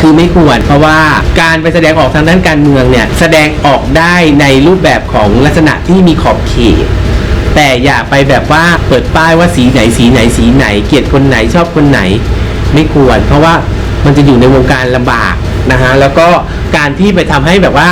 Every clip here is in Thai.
คือไม่ควร เพราะว่าการไปแสดงออกทางด้านการเมืองเนี่ยแสดงออกได้ในรูปแบบของลักษณะที่มีขอบเขตแต่อย่าไปแบบว่าเปิดป้ายว่าสีไหนสีไหนสีไหน เกลียดคนไหนชอบคนไหน ไม่ควร เพราะว่ามันจะอยู่ในวงการลำบากนะฮะแล้วก็การที่ไปทำให้แบบว่า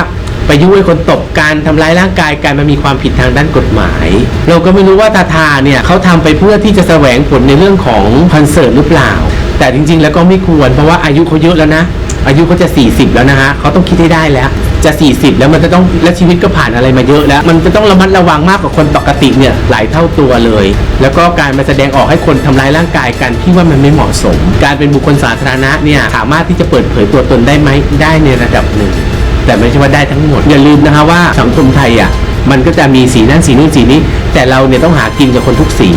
ไปยุให้คนตบการทำร้ายร่างกายการมันมีความผิดทางด้านกฎหมาย เราก็ไม่รู้ว่าทาทาเนี่ยเขาทำไปเพื่อที่จะแสวงผลในเรื่องของคอนเสิร์ตหรือเปล่า แต่จริง ๆ แล้วก็ไม่ควร เพราะว่าอายุเขาเยอะแล้วนะ อายุเขาจะ 40 แล้วนะฮะเขาต้องคิดให้ได้แล้ว จะ 40 แล้วมันจะต้องและชีวิตก็ผ่านอะไรมาเยอะแล้ว มันจะต้องระมัดระวังมากกว่าคนปกติเนี่ยหลายเท่าตัวเลย แล้วก็การมาแสดงออกให้คนทำร้ายร่างกายกันที่ว่ามันไม่เหมาะสม การเป็นบุคคลสาธารณะเนี่ยสามารถที่จะเปิดเผยตัวตนได้ไหมได้ในระดับหนึ่ง แต่ไม่ใช่ว่าได้ทั้งหมด อย่าลืมนะคะว่าสังคมไทยอะมันก็จะมีสีนั่นสีนู่นสีนี้ แต่เราเนี่ยต้องหากินกับคนทุกสี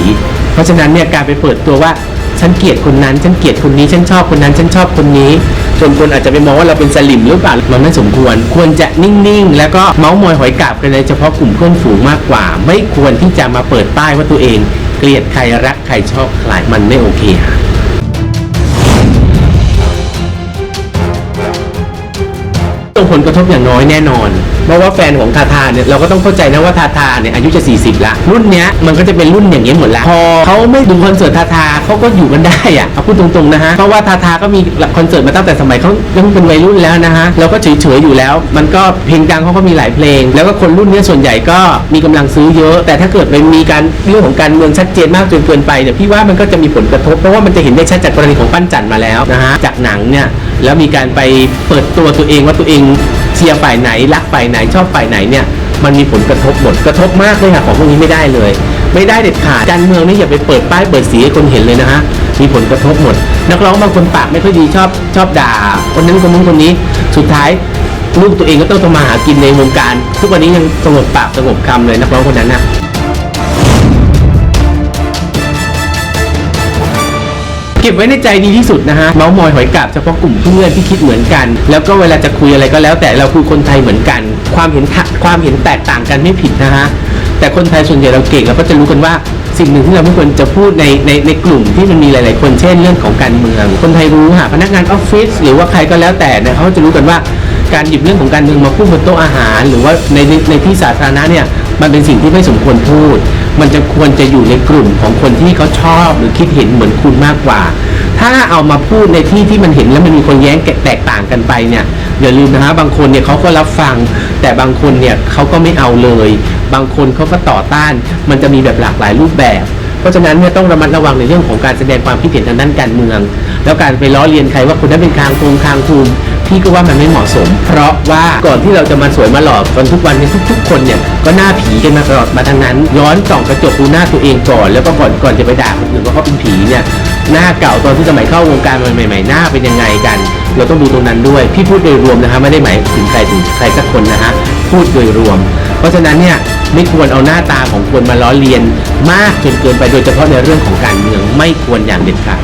เพราะฉะนั้นเนี่ยการไปเปิดตัวว่า ฉันเกลียดคนนั้น ฉันเกลียดคนนี้ ฉันชอบคนนั้น ฉันชอบคนนี้จนคนอาจจะไปมองว่าเราเป็นสลิมหรือเปล่ามันไม่สมควร ควรจะนิ่งๆ แล้วก็เมาส์มอยหอยกาบกันในเฉพาะกลุ่มเพื่อนฝูงมากกว่า ไม่ควรที่จะมาเปิดป้ายว่าตัวเอง เกลียดใครรักใครชอบใครมันไม่โอเคค่ะ ส่งผลกระทบอย่างน้อยแน่นอน เพราะว่าแฟนของทาทาเนี่ยเราก็ต้องเข้าใจนะว่าทาทาเนี่ยอายุจะ 40 ละ รุ่นเนี้ยมันก็จะเป็นรุ่นอย่างนี้ยหมดละพอเขาไม่ดูคอนเสิร์ตทาทาเขาก็อยู่กันได้อะเอาพูดตรงๆนะฮะเพราะว่าทาทาก็มีคอนเสิร์ตมาตั้งแต่สมัยเขายังเป็นวัยรุ่นแล้วนะฮะเราก็เฉยๆอยู่แล้ว มันก็เพลงดังเขาก็มีหลายเพลง แล้วก็คนรุ่นเนี้ยส่วนใหญ่ก็มีกำลังซื้อเยอะ แต่ถ้าเกิดไปมีการเรื่องของการเมืองชัดเจนมากจนเกินไปเนี่ยพี่ว่ามันก็จะมีผลกระทบเพราะว่ามันจะเห็นได้ชัดจากกรณีของปั้นจันมาแล้วนะฮะจากหนังเนี่ย แล้วมีการไปเปิดตัวตัวเองว่าตัวเองเชียร์ฝ่ายไหนรักฝ่ายไหนชอบฝ่ายไหนเนี่ยมันมีผลกระทบหมดกระทบมากเลยค่ะของพวกนี้ไม่ได้เลย ไม่ได้เด็ดขาดการเมืองนี่อย่าไปเปิดป้ายเปิดสีให้คนเห็นเลยนะฮะมีผลกระทบหมด นักร้องบางคนปากไม่ค่อยดีชอบชอบด่า คนนั้นคนนู้นคนนี้ สุดท้ายลูกตัวเองก็ต้องทำมาหากินในวงการ ทุกวันนี้ยังสงบปากสงบคำเลยนักร้องคนนั้นน่ะ เก็บไว้ในใจดีที่สุดนะฮะเมาส์มอยหอยกาบเฉพาะกลุ่มเพื่อนที่คิดเหมือนกัน แล้วก็เวลาจะคุยอะไรก็แล้วแต่เราคือคนไทยเหมือนกัน ความเห็นทะความเห็นแตกต่างกันไม่ผิดนะฮะแต่คนไทยส่วนใหญ่เราเก่งเราก็จะรู้กันว่าสิ่งหนึ่งที่เราไม่ควรจะพูดในในในกลุ่มที่มันมีหลาย ๆ คนเช่นเรื่องของการเมือง คนไทยรู้ค่ะพนักงานออฟฟิศหรือว่าใครก็แล้วแต่เนี่ยเขาจะรู้กันว่าการหยิบเรื่องของการเมืองมาพูดบนโต๊ะอาหาร หรือว่าในในที่สาธารณะเนี่ยมันเป็นสิ่งที่ไม่สมควรพูด มันจะควรจะอยู่ในกลุ่มของคนที่เขาชอบหรือคิดเห็นเหมือนคุณมากกว่า ถ้าเอามาพูดในที่ที่มันเห็นแล้วมันมีคนแย้งแตกต่างกันไปเนี่ยอย่าลืมนะฮะบางคนเนี่ยเขาก็รับฟัง แต่บางคนเนี่ยเขาก็ไม่เอาเลย บางคนเขาก็ต่อต้าน มันจะมีแบบหลากหลายรูปแบบ เพราะฉะนั้นเนี่ยต้องระมัดระวังในเรื่องของการแสดงความคิดเห็นทางด้านการเมือง แล้วการไปล้อเลียนใครว่าคนนั้นเป็นคางทูมคางทูมพี่ก็ว่ามันไม่เหมาะสม เพราะว่าก่อนที่เราจะมาสวยมาหล่อกันทุกวันนี้ทุก ๆ คนเนี่ยก็หน้าผีกันมาตลอดมาทั้งนั้น ย้อนส่องกระจกดูหน้าตัวเองก่อน แล้วก็ก่อนก่อนจะไปด่าคนอื่นว่าเขาเป็นผีเนี่ยหน้าเก่าตอนที่สมัยเข้าวงการใหม่ๆหน้าเป็นยังไงกัน เราต้องดูตรงนั้นด้วย พี่พูดโดยรวมนะฮะไม่ได้หมายถึงใครถึงใครสักคนนะฮะพูดโดยรวม เพราะฉะนั้นเนี่ย ไม่ควรเอาหน้าตาของคนมาล้อเลียนมากจนเกินไปโดยเฉพาะในเรื่องของการเมืองไม่ควรอย่างเด็ดขาด